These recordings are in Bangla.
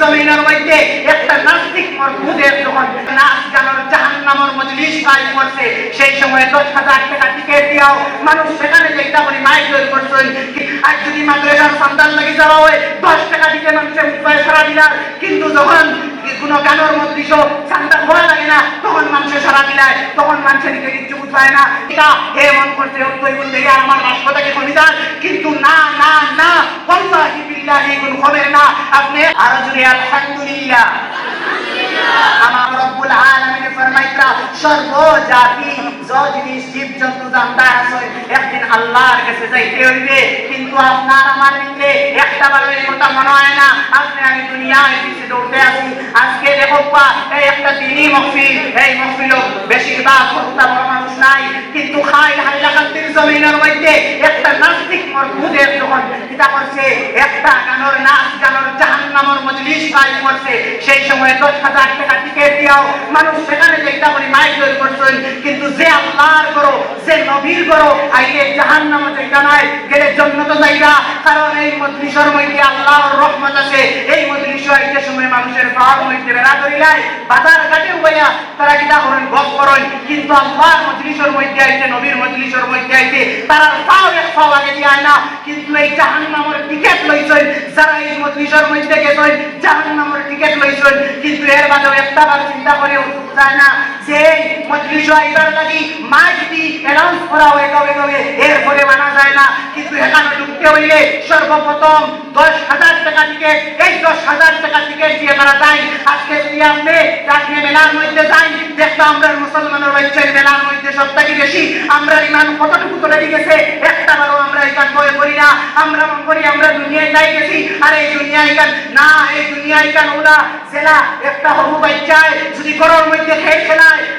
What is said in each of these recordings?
জমিনের মধ্যে একটা নাস্তিক মরহুদের যখন নাচ গানোর জাহান্নামর মজলিস কায়েম করছে, সেই সময় দশ হাজার টাকা টিকিট দিয়াও মানুষ সেখানে যেটা বলি মাইক তৈরি করছেন। আর যদি মাদ্রাসার সন্তান লাগি যাওয়া হয়, দশ টাকা দিতে মানুষের উপায় সারা দিলার। কিন্তু যখন কোনো গানোর মজলিস চান্দা হওয়া লাগে না, তখন মানুষের সারা দিলায়, তখন মানুষের দিকে কিচ্ছু বুঝায় না। এটা হে মন করছে তৈরি দেখে আমার রাষ্ট্রটাকে কমিদার কিন্তু না না না বল্লাহি বিল্লাহি এগুলো হবে না। আপনি আরও জুড়ে আলহামদুলিল্লাহ। আমার রব্বুল আলামিন ফরমাইতা সর্ব জাতি জিনিস জীব জন্তু জানদার আছে একদিন আল্লাহর কাছে যাইতে হইবে। কিন্তু আপনার আমার ভিতরে একটা বার এই কথা মনে হয় না। আপনি আমি দুনিয়ায় পিছিয়ে দৌড়তে আছি। আজকে দেখো এই একটা দিনই মহফিল। এই মহফিল বেশিরভাগ হত্যা বড় মানুষ নাই। কিন্তু খাই হাইলাকান্তির জমিনের মধ্যে একটা নাস্তিক মরহুদের যখন কিতা করছে, একটা গানোর নাচ গানোর জাহান্নামর মজলিস কায়েম করছে। সেই সময় দশ হাজার টাকা টিকিট দিয়াও মানুষ সেখানে যেটা বলি মাইক তৈরি করছেন। কিন্তু যে আল্লাহর করো, যে নবীর করো, আইলে জাহান্নামে যেটা নাই গেলে যাইবা কারণ এই মজলিসের মধ্যে আল্লাহর রহমত আছে। এই মজলিস আইতে সময় মানুষের পাওয়ার মধ্যে বেড়া করিলাই বাজার ঘাটে উবাইয়া তারা কিতা করেন গপ করেন কিন্তু আল্লাহর মজলিসের মধ্যে আইতে, নবীর মজলিসের মধ্যে আইতে তারা পাও এক পাও আগে দিয়ে না। কিন্তু এই জাহান্নামের টিকিট লইছেন। যারা এই মজলিসের মধ্যে গেছেন, জাহান্নামের টিকিট লইছেন। কিন্তু এর বাদেও একটা বার চিন্তা করে যায় না যে মজলিস আইবার লাগি মাইক করা হয়ে গবে এরপরে মানা যায় না। কিন্তু এখানে ঢুকতে হইলে সর্বপ্রথম দশ হাজার টাকা টিকিট এই দশ হাজার টাকা টিকিট দিয়ে যায়। আজকে যদি আপনি আপনি মেলার মধ্যে যাই আমরা মুসলমানের মেলার মধ্যে সবথেকে বেশি। আমরা ইমান কতটুকু গেছে একটা বারও আমরা এখান ভয় করি না। আমরা করি আমরা দুনিয়ায় যাই গেছি। আর এই দুনিয়ায় এখান না, এই দুনিয়ায় এখান ওলা জেলা একটা হবু বাচ্চায় যদি গরমের মধ্যে খেয়ে খেলায়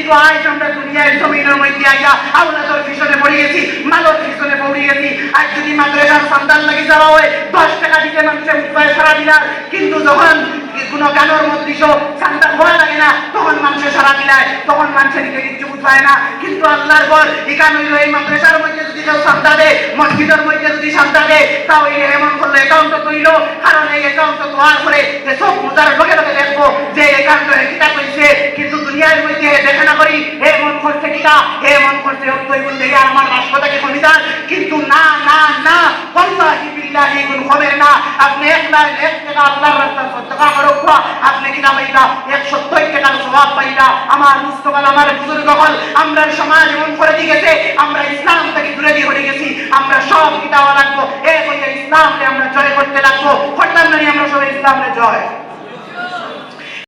কিন্তু আজ আমরা দুনিয়ার জমিনের মধ্যে আইয়া আওলাদর পিছনে পড়িয়েছি, মালর পিছনে পড়িয়েছি। আজ যদি মাদ্রাসার সন্তান লাগি যাওয়া হয়, দশ টাকা দিতে মানুষের উপায় সারা দিলার কিন্তু যখন কোনো গানোর মধ্যে চান্দা হওয়া লাগে না, তখন মানুষের সারা দিলায় তখন মানুষের দিকে কিচ্ছু বুঝায় না। কিন্তু আল্লাহর পর এখানে এই মাদ্রাসার মধ্যে যদি কেউ সান্দা দেয়, মসজিদের মধ্যে যদি সান্দা দেয়, তাহলে এমন করলে অ্যাকাউন্ট তৈল। কারণ এই অ্যাকাউন্ট তোয়ার করে যে সব লোকে লোকে দেখব যে অ্যাকাউন্ট কিতা কইছে, কিন্তু দুনিয়ার মধ্যে দেখে না করি, হে মন করছে কিতা? হে মন করছে তৈল দেখে আমার রাষ্ট্রটাকে কমিদার কিন্তু না না না বল্লাহি বিল্লাহি এগুলো হবে না। আপনি এক লাখ এক টাকা আল্লাহর রাস্তায় সদকা করো আপনি কিনা পাইলা একশো টাকার স্বভাব পাইলা আমার মুস্তকাল আমার বুজুর্গ হল, আমরা সমাজ এমন করে দিয়ে গেছে, আমরা ইসলাম থেকে দূরে দিয়ে হয়ে গেছি। আমরা সব কিতাবা লাগবো এ কইয়া ইসলামকে আমরা জয় করতে লাগবো। না আমরা সবাই ইসলামে জয়।